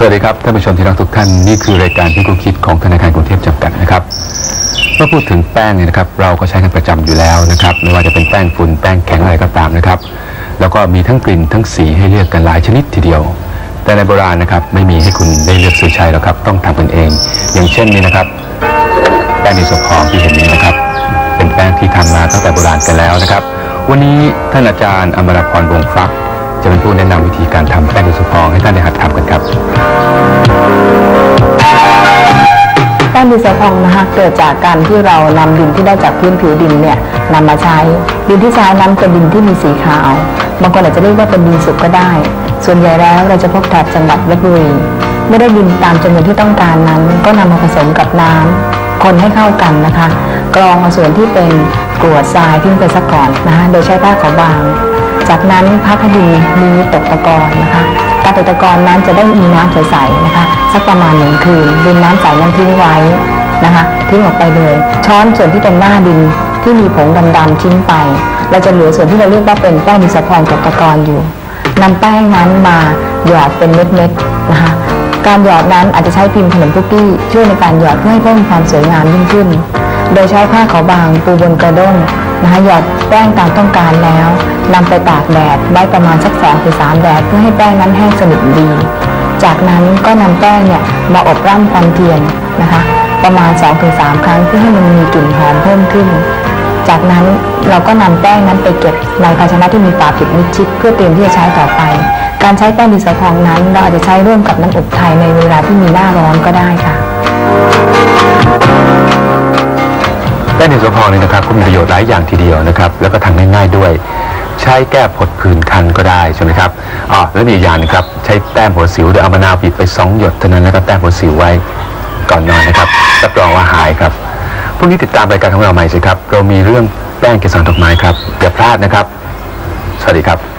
สวัสดีครับท่านผู้ชมที่รักทุกท่านนี่คือรายการที่กูคิดของธนาคารกรุงเทพจำกัดนะครับเมื่อพูดถึงแป้งเนี่ยนะครับเราก็ใช้กันประจำอยู่แล้วนะครับไม่ว่าจะเป็นแป้งฝุ่นแป้งแข็งอะไรก็ตามนะครับแล้วก็มีทั้งกลิ่นทั้งสีให้เลือกกันหลายชนิดทีเดียว แต่ในโบราณนะครับไม่มีให้คุณได้เลือกซื้อใช้หรอกครับต้องทำกันเอง อย่างเช่นนี้นะครับ แป้งดินสอพองที่เห็นนี้นะครับ เป็นแป้งที่ทำมาตั้งแต่โบราณกันแล้วนะครับ วันนี้ท่านอาจารย์อมรพรวงฟัก จะเป็นผู้แนะนำวิธีการทำแป้งดินสอพองให้ท่านได้หัดทำกันครับ แป้งดินสอพองนะคะเกิดจากการที่เรานำดินที่ได้จากพื้นผิวดินเนี่ยนำมาใช้ ดินที่ใช้นั้นเป็นดินที่มีสีขาวบางคนอาจจะเรียกว่าเป็นดินสุกก็ได้ ส่วนใหญ่แล้วเราจะพบแถบจังหวัดลบบุรีเมื่อได้ดินตามจำนวนที่ต้องการนั้น ก็นำมาผสมกับน้ำคนให้เข้ากันนะคะ กรองเอาส่วนที่เป็นกรวดทรายทิ้งไปซะก่อนนะคะโดยใช้ผ้าขาวบาง จากนั้นพักให้ดินนี้ตกตะกอนนะคะการตกตะกอนนั้นจะได้มีน้ำใสๆนะคะ สักประมาณหนึ่งคืนดินน้ำใสนั้นทิ้งไว้นะคะทิ้งออกไปเลย ช้อนส่วนที่เป็นหน้าดินที่มีผงดำๆทิ้งไป เราจะเหลือส่วนที่เราเรียกว่าเป็นแป้งดินสะพองตกตะกอนอยู่นำแป้งนั้นมาหยอดเป็นเม็ดๆนะคะการหยอดนั้นอาจจะใช้พิมพ์ขนมคุกกี้ช่วยในการหยอดเพื่อให้เพิ่มความสวยงามยิ่งขึ้น โดยใช้ผ้าขาวบางปูบนกระด้ง นะคะหยอดแป้งตามต้องการแล้วนำไปตากแดดไว้ประมาณสักสองถึงสามแดดเพื่อให้แป้งนั้นแห้งสนิทดี จากนั้นก็นำแป้งเนี่ยมาอบร่ำควันเทียนนะคะ ประมาณ 2-3 ครั้งเพื่อให้มันมีกลิ่นหอมเพิ่มขึ้น จากนั้นเราก็นำแป้งนั้นไปเก็บในภาชนะที่มีฝาปิดมิดชิดเพื่อเตรียมที่จะใช้ต่อไป การใช้แป้งดินสอพองนั้น เราอาจจะใช้ร่วมกับน้ำอบไทยในเวลาที่มีหน้าร้อนก็ได้ค่ะ แป้งดินสอพองเนี่ยนะครับก็มีประโยชน์หลายอย่างทีเดียวนะครับ แล้วก็ทำง่ายๆด้วย ใช้แก้ผดผื่นคันก็ได้ใช่ไหมครับอ๋อแล้วมีอีกอย่างนะครับใช้แต้มหัวสิวโดยเอามะนาวบีบไปสองหยดเท่านั้นแล้วก็แต้มหัวสิวไว้ก่อนนอนนะครับรับรองว่าหายครับพรุ่งนี้ติดตามรายการของเราใหม่สิครับ เรามีเรื่องแป้งเกสรดอกไม้ครับอย่าพลาดนะครับ สวัสดีครับ